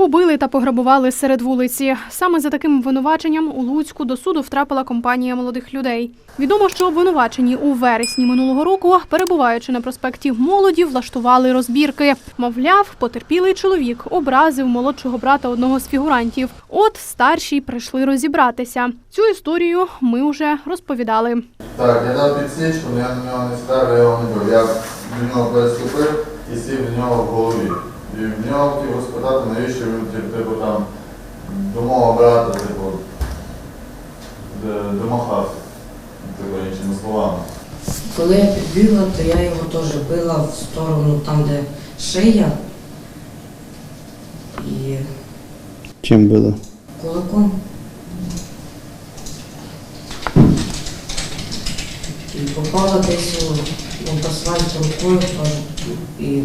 Побили та пограбували серед вулиці. Саме за таким обвинуваченням у Луцьку до суду втрапила компанія молодих людей. Відомо, що обвинувачені у вересні минулого року, перебуваючи на проспекті молоді, влаштували розбірки. Мовляв, потерпілий чоловік образив молодшого брата одного з фігурантів. От старші прийшли розібратися. Цю історію ми вже розповідали. Так, я дав підсічку, але я на нього не став, я його не бив. Я до нього переступив і сів до нього в голові. І в нього хотів розпитати, навіщо він типу, типу, там до мого брата, типу, д- домахався. Типу, іншими словами. Коли я підбігла, то я його теж била в сторону там, де шия. І Чим було? кулаком. І попала десь у в асфальт рукою теж і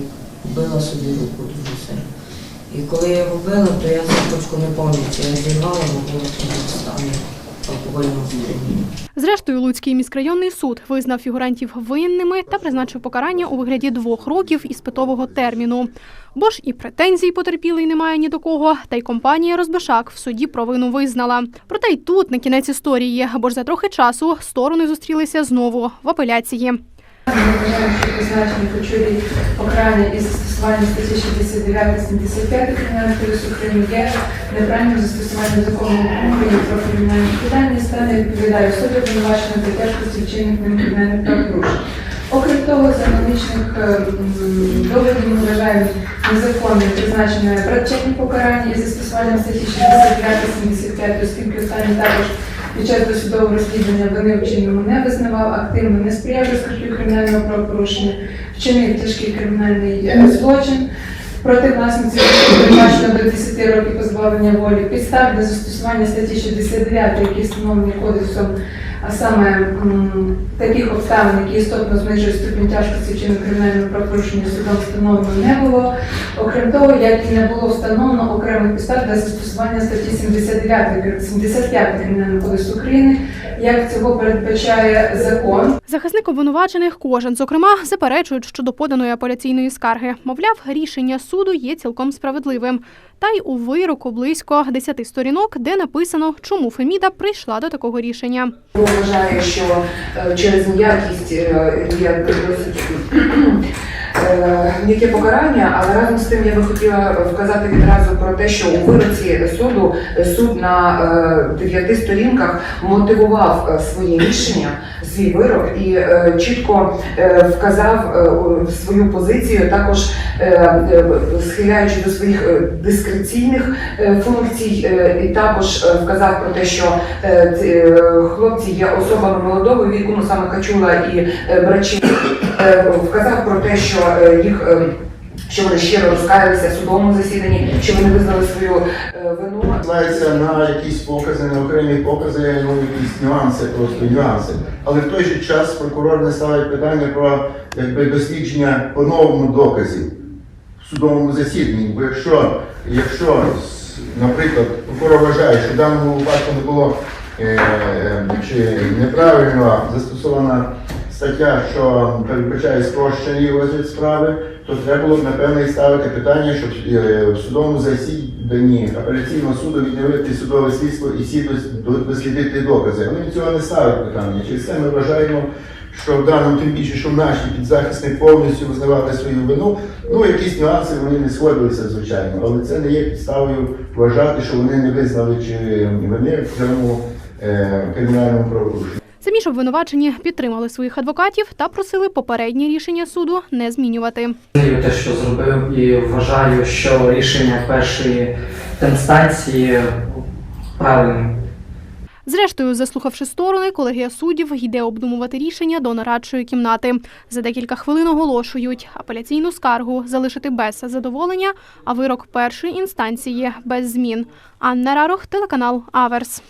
била собі руку дуже сильно. І коли я його била, то я цепочку не пам'ятаю, я зірвала, бо було стані. Зрештою, Луцький міськрайонний суд визнав фігурантів винними та призначив покарання у вигляді двох років іспитового терміну. Бо ж і претензій потерпілий немає ні до кого, та й компанія Розбишак в суді провину визнала. Проте й тут не кінець історії, бо ж за трохи часу сторони зустрілися знову в апеляції. Вважаємо, що призначені почурі покарання із застосуванням статті 69-75 Кримінального кодексу України є неправильним застосуванням закону України про кримінальні відповідальність та не відповідає особі обвинуваченої та тяжкості вчинених ним кримінальних правопорушень. Окрім того, з аналогічних е, доводів ми вважаємо незаконним призначення братчетні покарання із застосуванням статті 69-75, оскільки останні також під час досудового розслідування вини вчиненому не визнавав, активно не сприяв розкриттю кримінального правопорушення, вчинив тяжкий кримінальний е, злочин. Проти власниці передбачено до 10 років позбавлення волі. Підстав для застосування статті 69, які встановлені кодексом, а саме таких обставин, які істотно знижують ступінь тяжкості вчинення кримінального правопорушення судом встановлено не було. Окрім того, як і не було встановлено окремих підстав для застосування статті 79 75 Кримінального кодексу України, як цього передбачає закон. Захисник обвинувачених кожен, зокрема, заперечують щодо поданої апеляційної скарги. Мовляв, рішення суду є цілком справедливим. Та й у вироку близько 10 сторінок, де написано, чому Феміда прийшла до такого рішення. Вважаю, що е, через ніякість як е, м'яке покарання, але разом з тим я би хотіла вказати відразу про те, що у вироці суду е, суд на е, дев'яти сторінках мотивував е, своє рішення, свій вирок і е, чітко е, вказав е, свою позицію, також е, е, схиляючи до своїх е, дискреційних е, функцій, е, і також е, вказав про те, що е, ці, е, хлопці є особами молодого віку, ну саме Качула і е, Брачі, е, вказав про те, що е, їх. е, Що вони щиро розкаялися в судовому засіданні, що вони визнали свою е, вину. Посилається на якісь покази, на окремі покази, ну якісь нюанси, просто нюанси. Але в той же час прокурор не ставить питання про якби дослідження по-новому доказів в судовому засіданні. Бо якщо, якщо наприклад, прокурор вважає, що в даному випадку не було е, чи неправильно застосована стаття, що передбачає спрощений розгляд справи, то треба було напевно і ставити питання, щоб е, в судовому засіданні апеляційного суду відновити судове слідство і всі дослідити докази. Він цього не ставить питання. Через це ми вважаємо, що в даному тим більше, що наші підзахисники повністю визнавали свою вину. Ну, якісь нюанси вони не сходилися, звичайно, але це не є підставою вважати, що вони не визнали чи вини в цьому е, кримінальному правопорушенні. Ж обвинувачені підтримали своїх адвокатів та просили попереднє рішення суду не змінювати. Те, що зробив, і вважаю, що рішення першої інстанції правильне. Зрештою, заслухавши сторони, колегія суддів йде обдумувати рішення до нарадчої кімнати. За декілька хвилин оголошують апеляційну скаргу залишити без задоволення, а вирок першої інстанції без змін. Анна Рарох, телеканал Аверс.